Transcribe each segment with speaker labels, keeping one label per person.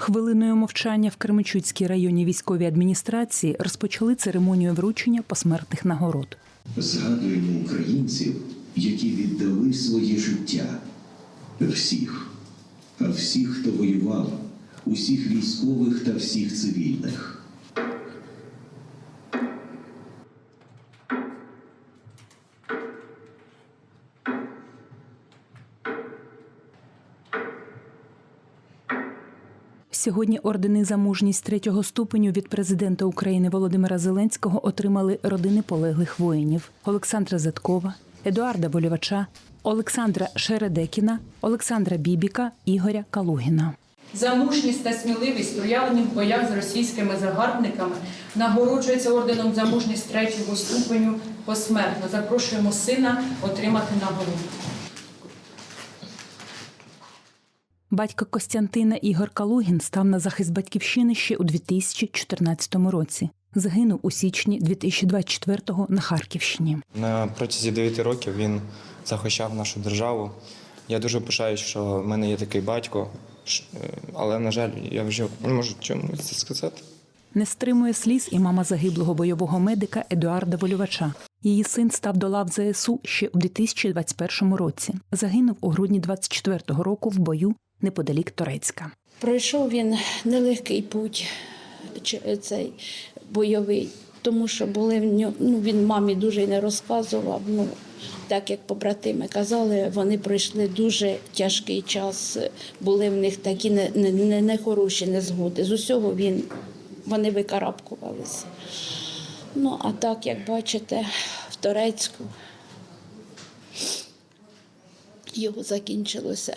Speaker 1: Хвилиною мовчання в Кременчуцькій районній військовій адміністрації розпочали церемонію вручення посмертних нагород.
Speaker 2: Згадуємо українців, які віддали своє життя. Всіх, а всіх, хто воював, усіх військових та всіх цивільних.
Speaker 1: Сьогодні ордени за мужність третього ступеню від президента України Володимира Зеленського отримали родини полеглих воїнів Олександра Заткова, Едуарда Болівача, Олександра Шередекіна, Олександра Бібіка, Ігоря Калугіна.
Speaker 3: За мужність та сміливість, проявлені в боях з російськими загарбниками, нагороджується орденом за мужність третього ступеню посмертно. Запрошуємо сина отримати нагороду.
Speaker 1: Батько Костянтина Ігор Калугін став на захист батьківщини ще у 2014 році. Загинув у січні 2024-го на Харківщині.
Speaker 4: На протязі 9 років він захищав нашу державу. Я дуже пишаюсь, що в мене є такий батько, е, але, на жаль, я вже не можу чому це сказати.
Speaker 1: Не стримує сліз і мама загиблого бойового медика Едуарда Волювача. Її син став до лав ЗСУ ще у 2021 році. Загинув у грудні 24-го року в бою неподалік Торецька.
Speaker 5: Пройшов він нелегкий путь чи- цей бойовий, тому що були в нього, ну він мамі дуже не розказував. Ну, так як побратими казали, вони пройшли дуже тяжкий час. Були в них такі не- не- не- нехороші незгоди. З усього він вони викарабкувалися. Ну, а так, як бачите, в Турецьку його закінчилося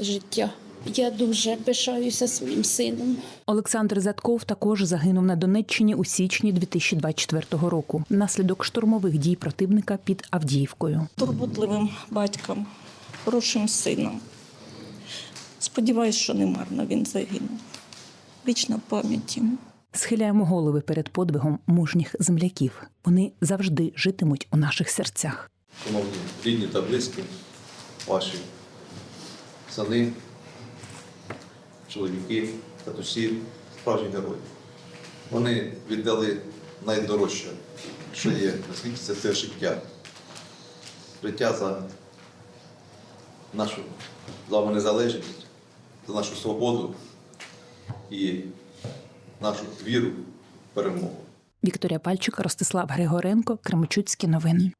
Speaker 5: життя. Я дуже пишаюся своїм сином.
Speaker 1: Олександр Затков також загинув на Донеччині у січні 2024 року внаслідок штурмових дій противника під Авдіївкою.
Speaker 6: турботливим батьком, хорошим сином. Сподіваюсь, що не марно він загинув. Вічна пам'ять йому.
Speaker 1: Схиляємо голови перед подвигом мужніх земляків. Вони завжди житимуть у наших серцях.
Speaker 7: Шановні рідні та близькі, ваші сини, чоловіки, татусі, справжні герої. Вони віддали найдорожче, що є на світі, це це життя. Життя за нашу з вами незалежність, за нашу свободу і нашу віру в перемогу.
Speaker 1: Вікторія Пальчик, Ростислав Григоренко, Кременчуцькі новини.